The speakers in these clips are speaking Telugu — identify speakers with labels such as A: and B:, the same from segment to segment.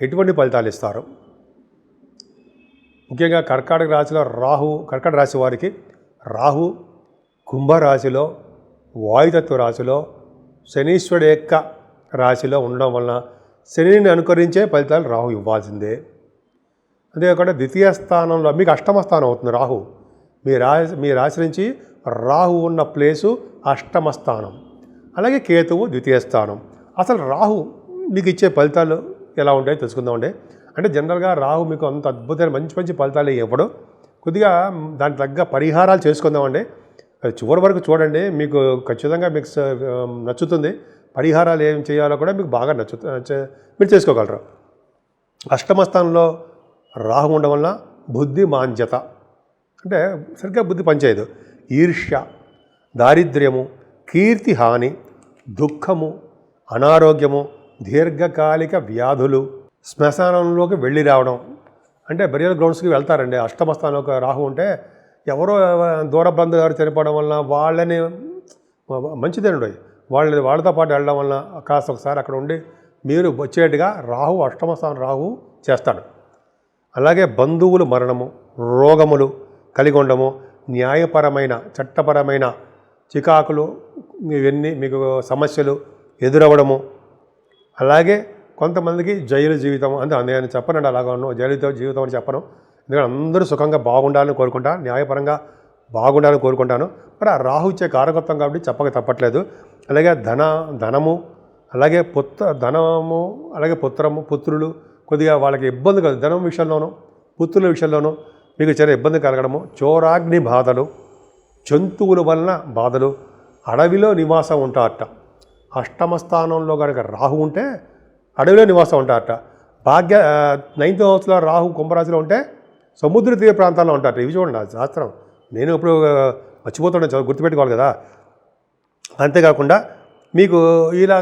A: ఎటువంటి ఫలితాలు ఇస్తారు? ముఖ్యంగా కర్కాటక రాశిలో రాహు కర్కాటక రాశి వారికి రాహు కుంభరాశిలో వాయుతత్వ రాశిలో శనీశ్వరుడు యొక్క రాశిలో ఉండడం వలన శనిని అనుకరించే ఫలితాలు రాహు ఇవ్వాల్సిందే. అంతేకాకుండా ద్వితీయ స్థానంలో మీకు అష్టమ స్థానం అవుతుంది రాహు. మీ రాశి మీ రాశి నుంచి రాహు ఉన్న ప్లేసు అష్టమ స్థానం. అలాగే కేతువు ద్వితీయ స్థానం. అసలు రాహు మీకు ఇచ్చే ఫలితాలు ఎలా ఉంటాయో తెలుసుకుందామండి అంటే జనరల్గా రాహు మీకు అంత అద్భుతమైన మంచి మంచి ఫలితాలు ఇవ్వడం. కొద్దిగా దానికి తగ్గ పరిహారాలు చేసుకుందామండి అది చివరి వరకు చూడండి. మీకు ఖచ్చితంగా మీకు నచ్చుతుంది. పరిహారాలు ఏం చేయాలో కూడా మీకు బాగా నచ్చు మీరు చేసుకోగలరు. అష్టమ స్థానంలో రాహు ఉండడం వల్ల బుద్ధి మాంద్యత అంటే సరిగ్గా బుద్ధి పనిచేయదు. ఈర్ష్య దారిద్ర్యము కీర్తి హాని దుఃఖము అనారోగ్యము దీర్ఘకాలిక వ్యాధులు శ్మశానంలోకి వెళ్ళి రావడం. అంటే బరియల్ గ్రౌండ్స్కి వెళ్తారండి. అష్టమ స్థానంలో రాహు ఉంటే ఎవరో దూర బంధువు చనిపోవడం వలన వాళ్ళని మంచిదేనండి. వాళ్ళని వాళ్ళతో పాటు వెళ్ళడం వలన కాస్త ఒకసారి అక్కడ ఉండి మీరు వచ్చేట్టుగా రాహు అష్టమ స్థానం రాహు చేస్తాడు. అలాగే బంధువులు మరణము రోగములు కలిగి ఉండము న్యాయపరమైన చట్టపరమైన చికాకులు ఇవన్నీ మీకు సమస్యలు ఎదురవ్వడము అలాగే కొంతమందికి జైలు జీవితం అంటే నేను చెప్పనండి అలాగా ఉన్నాను జైలు జీవితం అని చెప్పను. ఎందుకంటే అందరూ సుఖంగా బాగుండాలని కోరుకుంటా న్యాయపరంగా బాగుండాలని కోరుకుంటాను. మరి ఆ రాహు ఇచ్చే కారకత్వం కాబట్టి చెప్పక తప్పట్లేదు. అలాగే ధన ధనము అలాగే పుత్ర ధనము అలాగే పుత్రము పుత్రులు కొద్దిగా వాళ్ళకి ఇబ్బంది కలదు ధనం విషయంలోనూ పుత్రుల విషయంలోనూ మీకు చిన్న ఇబ్బంది కలగడము చోరాగ్ని బాధలు జంతువుల వలన బాధలు అడవిలో నివాసం ఉంటారట. అష్టమ స్థానంలో కనుక రాహు ఉంటే అడవిలో నివాసం ఉంటారట. భాగ్య నైన్త్ హౌస్లో రాహు కుంభరాశిలో ఉంటే సముద్ర తీర ప్రాంతాల్లో ఉంటారట. ఇవి చూడండి ఆ శాస్త్రం. నేను ఇప్పుడు మర్చిపోతుండే చదువు గుర్తుపెట్టుకోవాలి కదా. అంతేకాకుండా మీకు ఇలా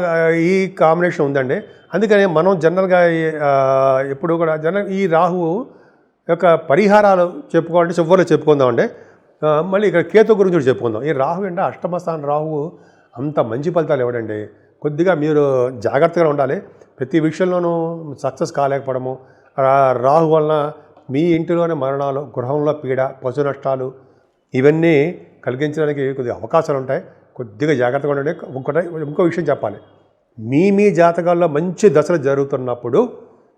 A: ఈ కాంబినేషన్ ఉందండి. అందుకని మనం జనరల్గా ఎప్పుడు కూడా జనరల్ ఈ రాహువు యొక్క పరిహారాలు చెప్పుకోవాలంటే చివరిలో చెప్పుకుందామండి. మళ్ళీ ఇక్కడ కేతు గురించి కూడా చెప్పుకుందాం. ఈ రాహు అంటే అష్టమ స్థానం రాహువు అంత మంచి ఫలితాలు ఇవ్వడండి కొద్దిగా మీరు జాగ్రత్తగా ఉండాలి. ప్రతి విషయంలోనూ సక్సెస్ కాలేకపోవడము రాహు వలన మీ ఇంటిలోనే మరణాలు గృహంలో పీడ పశు నష్టాలు ఇవన్నీ కలిగించడానికి కొద్దిగా అవకాశాలు ఉంటాయి. కొద్దిగా జాగ్రత్తగా ఉండండి. ఇంకొకటి ఇంకో విషయం చెప్పాలి. మీ మీ జాతకాల్లో మంచి దశలు జరుగుతున్నప్పుడు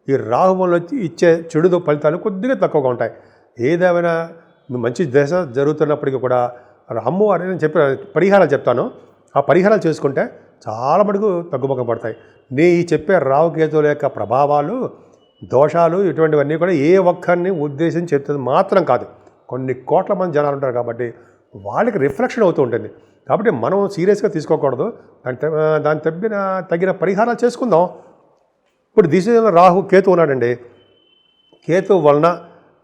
A: ఈ రాహు వల్ల ఇచ్చే చెడు ఫలితాలు కొద్దిగా తక్కువగా ఉంటాయి. ఏదేమైనా మంచి దశ జరుగుతున్నప్పటికీ కూడా అమ్మవారి నేను చెప్పిన పరిహారాలు చెప్తాను. ఆ పరిహారాలు చేసుకుంటే చాలా మటుకు తగ్గుముఖం పడతాయి నీ ఈ చెప్పే రావుకేతువుల యొక్క ప్రభావాలు దోషాలు ఇటువంటివన్నీ కూడా ఏ ఒక్కరిని ఉద్దేశించి చెప్తుంది మాత్రం కాదు. కొన్ని కోట్ల మంది జనాలు ఉంటారు కాబట్టి వాళ్ళకి రిఫ్లెక్షన్ అవుతూ ఉంటుంది. కాబట్టి మనం సీరియస్గా తీసుకోకూడదు. దాని త- దాని తగ్గిన తగిన పరిహారాలు చేసుకుందాం. ఇప్పుడు దిశలో రాహు కేతు ఉన్నాడండి. కేతు వలన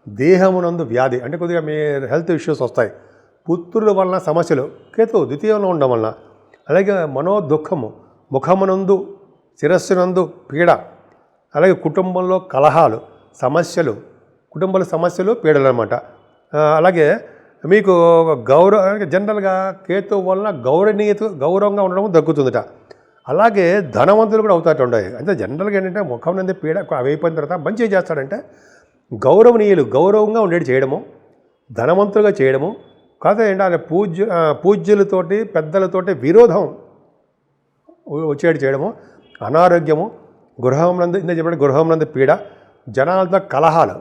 A: దేహమునందు వ్యాధి అంటే కొద్దిగా మీ హెల్త్ ఇష్యూస్ వస్తాయి. పుత్రుల వలన సమస్యలు కేతు ద్వితీయంలో ఉండడం వలన అలాగే మనోదుఖము ముఖమునందు శిరస్సునందు పీడ అలాగే కుటుంబంలో కలహాలు సమస్యలు కుటుంబాల సమస్యలు పీడలు అనమాట అలాగే మీకు గౌరవ జనరల్గా కేతు వలన గౌరవనీయత గౌరవంగా ఉండడం దక్కుతుందట. అలాగే ధనవంతులు కూడా అవుతాట ఉండవు అంటే జనరల్గా ఏంటంటే ముఖం నుండి పీడ అవి అయిపోయిన తర్వాత మంచిగా చేస్తాడంటే గౌరవనీయులు గౌరవంగా ఉండేది చేయడము ధనవంతులుగా చేయడము కాదండి ఏంటంటే పూజ్య పూజ్యులతోటి పెద్దలతోటి విరోధం వచ్చేటి చేయడము అనారోగ్యము గృహం నందు ఇంత చెప్పిన గృహం నందు పీడ జనాలతో కలహాలు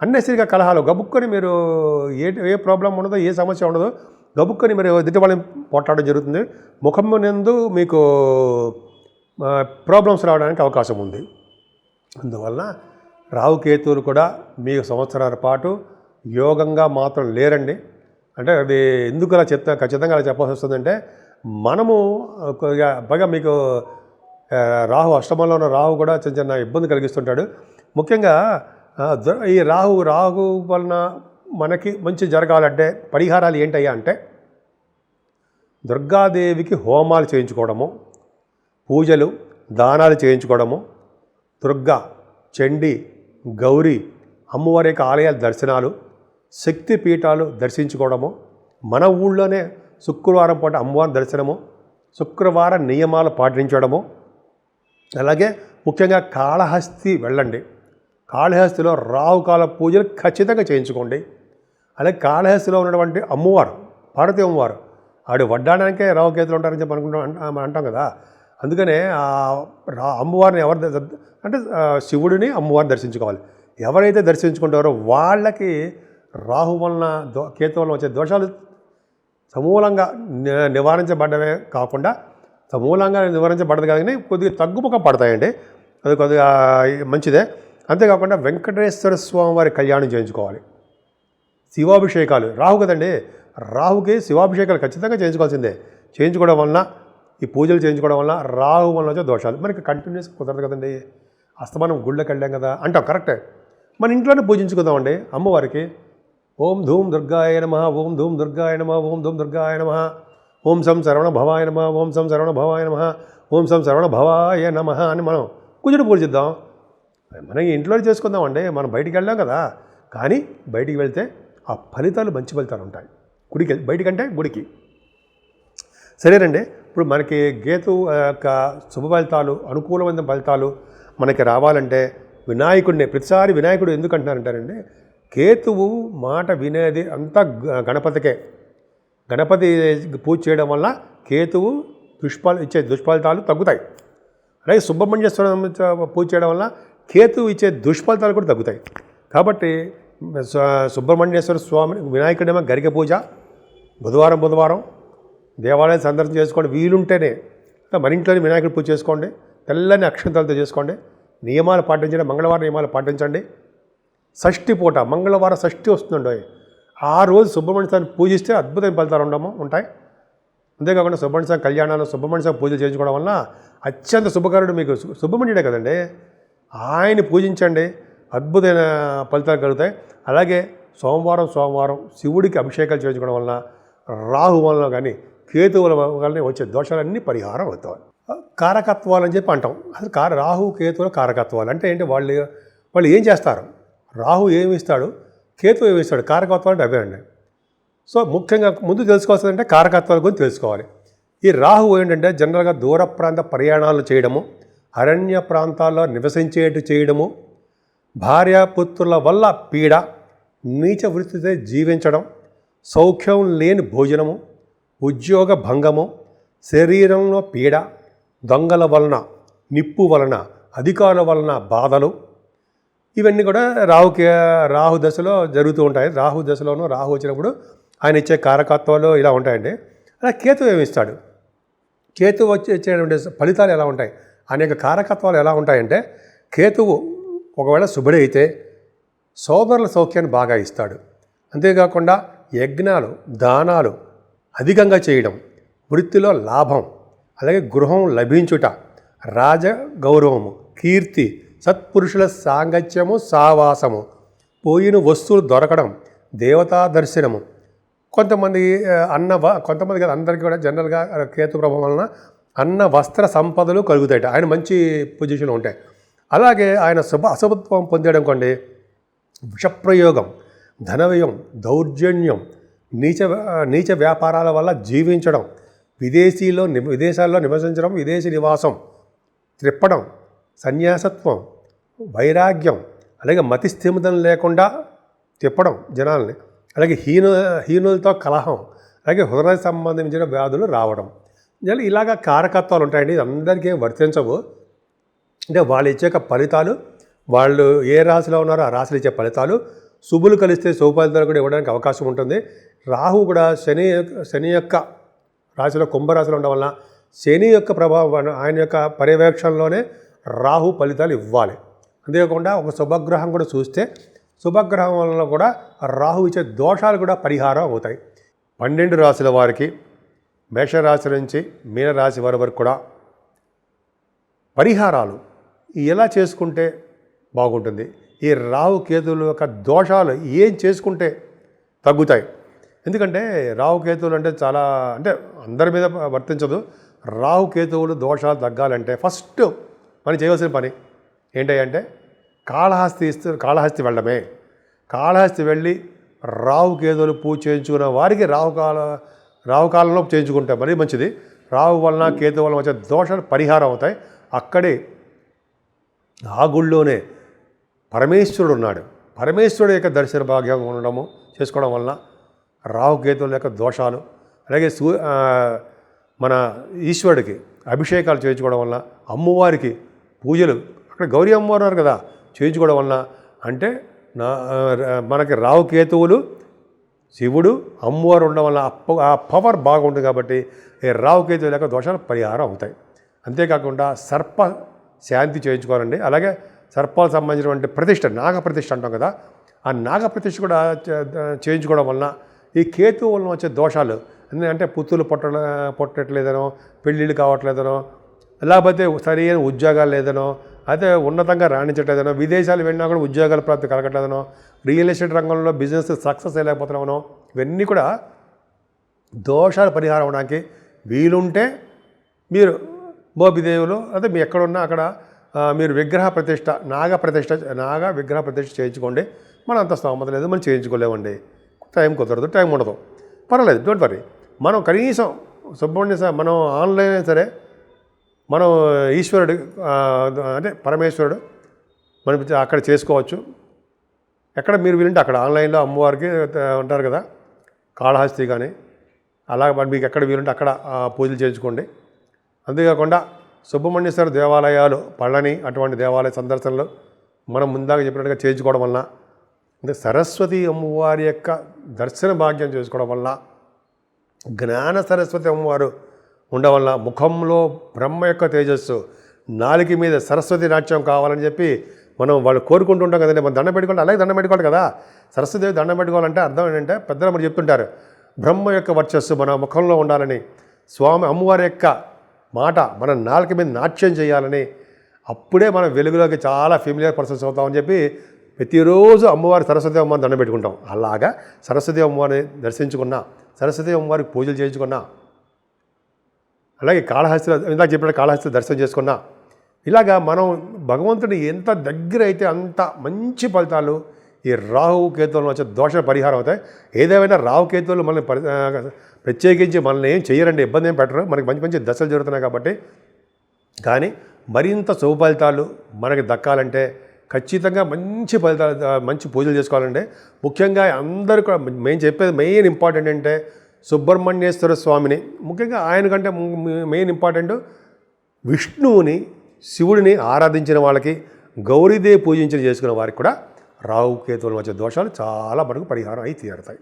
A: అన్నెసరిగా కలహాలు గబుక్కొని మీరు ఏ ఏ ప్రాబ్లం ఉండదో ఏ సమస్య ఉండదో గబుక్కొని మీరు ఎదుటి వాళ్ళని పోట్లాడడం జరుగుతుంది. ముఖం నందు మీకు ప్రాబ్లమ్స్ రావడానికి అవకాశం ఉంది. అందువలన రావుకేతువులు కూడా మీకు సంవత్సరాల పాటు యోగంగా మాత్రం లేరండి. అంటే అది ఎందుకు అలా చెప్తా ఖచ్చితంగా అలా చెప్పాల్సి వస్తుందంటే మనము కొద్దిగా బాగా మీకు రాహు అష్టమంలో ఉన్న రాహు కూడా చిన్న చిన్న ఇబ్బంది కలిగిస్తుంటాడు. ముఖ్యంగా ఈ రాహు రాహు వలన మనకి మంచి జరగాలంటే పరిహారాలు ఏంటయ్యా అంటే దుర్గాదేవికి హోమాలు చేయించుకోవడము పూజలు దానాలు చేయించుకోవడము దుర్గా చండి గౌరీ అమ్మవారి యొక్క ఆలయాల దర్శనాలు శక్తి పీఠాలు దర్శించుకోవడము మన ఊళ్ళోనే శుక్రవారం పూట అమ్మవారి దర్శనము శుక్రవారం నియమాలు పాటించడము అలాగే ముఖ్యంగా కాళహస్తి వెళ్ళండి. కాళహస్తిలో రావుకాల పూజలు ఖచ్చితంగా చేయించుకోండి. అలాగే కాళహస్తిలో ఉన్నటువంటి అమ్మవారు పార్వతి అమ్మవారు ఆవిడ వడ్డాడానికే రావుకేతులు ఉంటారని చెప్పి అనుకుంటాం అంటాం కదా. అందుకనే రా అమ్మవారిని ఎవరు అంటే శివుడిని అమ్మవారిని దర్శించుకోవాలి. ఎవరైతే దర్శించుకుంటారో వాళ్ళకి రాహు వలన దో కేతు వలన వచ్చే దోషాలు సమూలంగా నివారించబడ్డవే కాకుండా సమూలంగా నివారించబడదు కానీ కొద్దిగా తగ్గుముఖం పడతాయండి. అది కొద్దిగా మంచిదే. అంతేకాకుండా వెంకటేశ్వర స్వామి వారి కళ్యాణం చేయించుకోవాలి. శివాభిషేకాలు. రాహు కదండి? రాహుకి శివాభిషేకాలు ఖచ్చితంగా చేయించుకోవాల్సిందే. చేయించుకోవడం వలన ఈ పూజలు చేయించుకోవడం వలన రాహు వలన వచ్చే దోషాలు. మనకి కంటిన్యూస్ కుదరదు కదండి. అస్తమానం గుళ్ళకి వెళ్ళాం కదా అంటాం. కరెక్టే. మన ఇంట్లోనే పూజించుకుందామండి అమ్మవారికి. ఓం ధూమ్ దుర్గాయ నమ ఓం ధూమ్ దుర్గాయ నమ ఓం ధూమ్ దుర్గాయ నమ ఓం సం శరవణ భవాయ నమ ఓం సం శరవణ భవాయ నమ ఓం సం శరవణ భవాయ నమ అని మనం కూర్చుని పూజిద్దాం. మనం ఇంట్లో చేసుకుందామండి మనం బయటికి వెళ్ళాం కదా కానీ బయటికి వెళ్తే ఆ ఫలితాలు మంచి ఫలితాలు ఉంటాయి. గుడికి బయటికంటే గుడికి. సరేనండి ఇప్పుడు మనకి గేతు యొక్క శుభ ఫలితాలు అనుకూలమైన ఫలితాలు మనకి రావాలంటే వినాయకుడిని ప్రతిసారి వినాయకుడు ఎందుకు అంటున్నారంటారండి కేతువు మాట వినేది అంతా గ- గణపతికే. గణపతి పూజ చేయడం వల్ల కేతువు దుష్ఫల ఇచ్చే దుష్ఫలితాలు తగ్గుతాయి. అలాగే సుబ్రహ్మణ్య స్వామి పూజ చేయడం వల్ల కేతువు ఇచ్చే దుష్ఫలితాలు కూడా తగ్గుతాయి. కాబట్టి స- సుబ్రహ్మణ్యేశ్వర స్వామి వినాయకుడేమో గరిక పూజ బుధవారం బుధవారం దేవాలయం సందర్శన చేసుకోండి. వీలుంటేనే మన ఇంట్లోనే వినాయకుడి పూజ చేసుకోండి. తెల్లని అక్షంతలతో చేసుకోండి. నియమాలు పాటించండి. మంగళవారం నియమాలు పాటించండి. షష్ఠి పూట మంగళవారం షష్ఠి వస్తుందండి ఆ రోజు సుబ్రహ్మణ్య స్వామిని పూజిస్తే అద్భుతమైన ఫలితాలు ఉండము ఉంటాయి. అంతేకాకుండా సుబ్రహ్మణ్య స్వామి కళ్యాణాలు సుబ్రహ్మణ్య స్వామి పూజలు చేయించుకోవడం వల్ల అత్యంత శుభకరుడు మీకు సుబ్రహ్మణ్యుడే కదండి. ఆయన పూజించండి అద్భుతమైన ఫలితాలు కలుగుతాయి. అలాగే సోమవారం సోమవారం శివుడికి అభిషేకాలు చేయించుకోవడం వలన రాహు వలన కానీ కేతువుల వలన వచ్చే దోషాలన్నీ పరిహారం అవుతాయి. కారకత్వాలు అని చెప్పి అంటాం. అసలు కార రాహు కేతువుల కారకత్వాలు. అంటే ఏంటి? వాళ్ళు వాళ్ళు ఏం చేస్తారు? రాహు ఏమిస్తాడు? కేతు ఏమిస్తాడు? కారకత్వాలు అంటే అవే అండి. సో ముఖ్యంగా ముందు తెలుసుకోవాల్సిందంటే కారకత్వాల గురించి తెలుసుకోవాలి. ఈ రాహు ఏంటంటే జనరల్గా దూర ప్రాంత ప్రయాణాలు చేయడము అరణ్య ప్రాంతాల్లో నివసించేట్టు చేయడము భార్యాపుత్రుల వల్ల పీడ నీచ వృత్తితో జీవించడం సౌఖ్యం లేని భోజనము ఉద్యోగ భంగము శరీరంలో పీడ దొంగల వలన నిప్పు వలన అధికారుల వలన బాధలు ఇవన్నీ కూడా రాహుకి రాహు దశలో జరుగుతూ ఉంటాయి. రాహు దశలోనూ రాహు వచ్చినప్పుడు ఆయన ఇచ్చే కారకత్వాలు ఇలా ఉంటాయండి. అలా కేతు ఏమిస్తాడు ఇస్తాడు? కేతు ఫలితాలు ఎలా ఉంటాయి? అనేక కారకత్వాలు ఎలా ఉంటాయంటే కేతువు ఒకవేళ శుభుడు అయితే సోదరుల సౌఖ్యాన్ని బాగా ఇస్తాడు. అంతేకాకుండా యజ్ఞాలు దానాలు అధికంగా చేయడం వృత్తిలో లాభం అలాగే గృహం లభించుట రాజ గౌరవము కీర్తి సత్పురుషుల సాంగత్యము సావాసము. పోయిన వస్తువులు దొరకడం దేవతా దర్శనము. కొంతమంది అన్న కొంతమంది కదా అందరికీ కూడా జనరల్గా కేతు ప్రభావం వలన అన్న వస్త్ర సంపదలు కలుగుతాయి ఆయన మంచి పొజిషన్లో ఉంటాయి. అలాగే ఆయన శుభ అశుభత్వం పొందడం కొండి విషప్రయోగం ధనవ్యయం దౌర్జన్యం నీచ నీచ వ్యాపారాల వల్ల జీవించడం విదేశీలో ని విదేశాల్లో నివసించడం విదేశీ నివాసం త్రిప్పడం సన్యాసత్వం వైరాగ్యం అలాగే మతి స్థిమితం లేకుండా తిప్పడం జనాల్ని అలాగే హీను హీనులతో కలహం అలాగే హృదయ సంబంధించిన వ్యాధులు రావడం. ఇలా ఇలాగ కారకత్వాలు ఉంటాయండి. ఇది అందరికీ వర్తించవు. అంటే వాళ్ళు ఇచ్చే ఫలితాలు వాళ్ళు ఏ రాశిలో ఉన్నారో ఆ రాశులు ఇచ్చే ఫలితాలు శుభులు కలిస్తే శుభ ఫలితాలు కూడా ఇవ్వడానికి అవకాశం ఉంటుంది. రాహు కూడా శని శని యొక్క రాశిలో కుంభరాశిలో ఉండడం వలన శని యొక్క ప్రభావం ఆయన యొక్క పర్యవేక్షణలోనే రాహు ఫలితాలు ఇవ్వాలి. అంతేకాకుండా ఒక శుభగ్రహం కూడా చూస్తే శుభగ్రహం వలన కూడా రాహు ఇచ్చే దోషాలు కూడా పరిహారం అవుతాయి. పన్నెండు రాశుల వారికి మేషరాశి నుంచి మీనరాశి వారి వరకు కూడా పరిహారాలు ఎలా చేసుకుంటే బాగుంటుంది? ఈ రాహు కేతువుల యొక్క దోషాలు ఏం చేసుకుంటే తగ్గుతాయి? ఎందుకంటే రాహు కేతువులు అంటే చాలా అంటే అందరి మీద వర్తించదు. రాహు కేతువులు దోషాలు తగ్గాలంటే ఫస్ట్ మనం చేయవలసిన పని ఏంటంటే కాళహస్తి ఇస్తూ కాళహస్తి వెళ్ళడమే. కాళహస్తి వెళ్ళి రావు కేతువులు పూజ చేయించుకున్న వారికి రావు కాలం రావు కాలంలో చేయించుకుంటే మరీ మంచిది. రావు వలన కేతు వలన వచ్చే దోషాలు పరిహారం అవుతాయి. అక్కడే ఆ గుళ్ళోనే పరమేశ్వరుడు ఉన్నాడు. పరమేశ్వరుడు యొక్క దర్శన భాగ్యం ఉండడము చేసుకోవడం వలన రాహుకేతువుల యొక్క దోషాలు అలాగే సూ మన ఈశ్వరుడికి అభిషేకాలు చేయించుకోవడం వలన అమ్మవారికి పూజలు అక్కడ గౌరీ అమ్మవారు కదా చేయించుకోవడం వలన. అంటే నా మనకి రావు కేతువులు శివుడు అమ్మవారు ఉండడం వల్ల ఆ పవర్ బాగుంటుంది కాబట్టి రావు కేతువు లేక దోషాలు పరిహారం అవుతాయి. అంతేకాకుండా సర్ప శాంతి చేయించుకోవాలండి. అలాగే సర్పాలకు సంబంధించినటువంటి ప్రతిష్ట నాగ ప్రతిష్ట అంటాం కదా ఆ నాగ ప్రతిష్ట కూడా చే- చేయించుకోవడం వలన ఈ కేతు వలన వచ్చే దోషాలు ఎందుకంటే పుత్తులు పొట్ట పొట్టట్లేదనో పెళ్ళిళ్ళు కావట్లేదనో లేకపోతే సరైన ఉద్యోగాలు లేదనో అయితే ఉన్నతంగా రాణించట్లేదనో విదేశాలు వెళ్ళినా కూడా ఉద్యోగాల ప్రాప్తి కలగట్లేదనో రియల్ ఎస్టేట్ రంగంలో బిజినెస్ సక్సెస్ అయ్యలేకపోతున్నామనో ఇవన్నీ కూడా దోషాలు పరిహారం అవడానికి వీలుంటే మీరు మోపిదేవులు అదే మీ ఎక్కడున్నా అక్కడ మీరు విగ్రహ ప్రతిష్ట నాగ ప్రతిష్ట నాగ విగ్రహ ప్రతిష్ట చేయించుకోండి. మనం అంత స్తోమత లేదు మనం చేయించుకోలేమండి. టైం కుదరదు టైం ఉండదు. పర్వాలేదు డోంట్ వరీ. మనం కనీసం సుబ్రహ్మణ్య సార్ మనం ఆన్లైన్ సరే మనం ఈశ్వరుడు అంటే పరమేశ్వరుడు మనం అక్కడ చేసుకోవచ్చు. ఎక్కడ మీరు వీలుంటే అక్కడ. ఆన్లైన్లో అమ్మవారికి ఉంటారు కదా కాళహస్తి కానీ అలా మరి మీకు ఎక్కడ వీలుంటే అక్కడ పూజలు చేయించుకోండి. అంతేకాకుండా సుబ్రహ్మణ్యేశ్వర దేవాలయాలు పళ్ళని అటువంటి దేవాలయ సందర్శనలు మనం ముందాక చెప్పినట్టుగా చేయించుకోవడం వలన అంటే సరస్వతి అమ్మవారి యొక్క దర్శన భాగ్యం చేసుకోవడం వలన జ్ఞాన సరస్వతి అమ్మవారు ఉండడం వల్ల ముఖంలో బ్రహ్మ యొక్క తేజస్సు నాలుగు మీద సరస్వతి నాట్యం కావాలని చెప్పి మనం వాళ్ళు కోరుకుంటుంటాం కదండి. మనం దండం పెట్టుకోవాలి అలాగే దండం పెట్టుకోవాలి కదా. సరస్వతి దండం పెట్టుకోవాలంటే అర్థం ఏంటంటే పెద్దలు మరి చెప్తుంటారు బ్రహ్మ యొక్క వర్చస్సు మన ముఖంలో ఉండాలని స్వామి అమ్మవారి యొక్క మాట మన నాలుక మీద నాట్యం చేయాలని అప్పుడే మనం వెలుగులోకి చాలా ఫెమిలియర్ పర్సన్స్ అవుతామని చెప్పి ప్రతిరోజు అమ్మవారి సరస్వతి అమ్మవారిని దండం పెట్టుకుంటాం. అలాగా సరస్వతి అమ్మవారిని దర్శించుకున్నా సరస్వతి అమ్మవారికి పూజలు చేయించుకున్నా అలాగే కాళహస్తిలో ఇందాక చెప్పిన కాళహస్తి దర్శనం చేసుకున్నా. ఇలాగా మనం భగవంతుని ఎంత దగ్గర అయితే అంత మంచి ఫలితాలు ఈ రాహు కేతువులు వచ్చే దోష పరిహారం అవుతాయి. ఏదేమైనా రాహు కేతువులు మనల్ని ప్రత్యేకించి మనల్ని ఏం చేయరండి ఇబ్బంది ఏం పెట్టరు. మనకి మంచి మంచి దశలు జరుగుతున్నాయి కాబట్టి. కానీ మరింత శుభ ఫలితాలు మనకి దక్కాలంటే ఖచ్చితంగా మంచి ఫలితాలు మంచి పూజలు చేసుకోవాలంటే ముఖ్యంగా అందరూ కూడా మేము చెప్పేది మెయిన్ ఇంపార్టెంట్ అంటే సుబ్రహ్మణ్యేశ్వర స్వామిని. ముఖ్యంగా ఆయన కంటే మెయిన్ ఇంపార్టెంట్ విష్ణువుని శివుడిని ఆరాధించిన వాళ్ళకి గౌరీదేవి పూజించిన చేసుకున్న వారికి కూడా రాహు కేతువుల మధ్య దోషాలు చాలా మనకు పరిహారం అయి తీరుతాయి.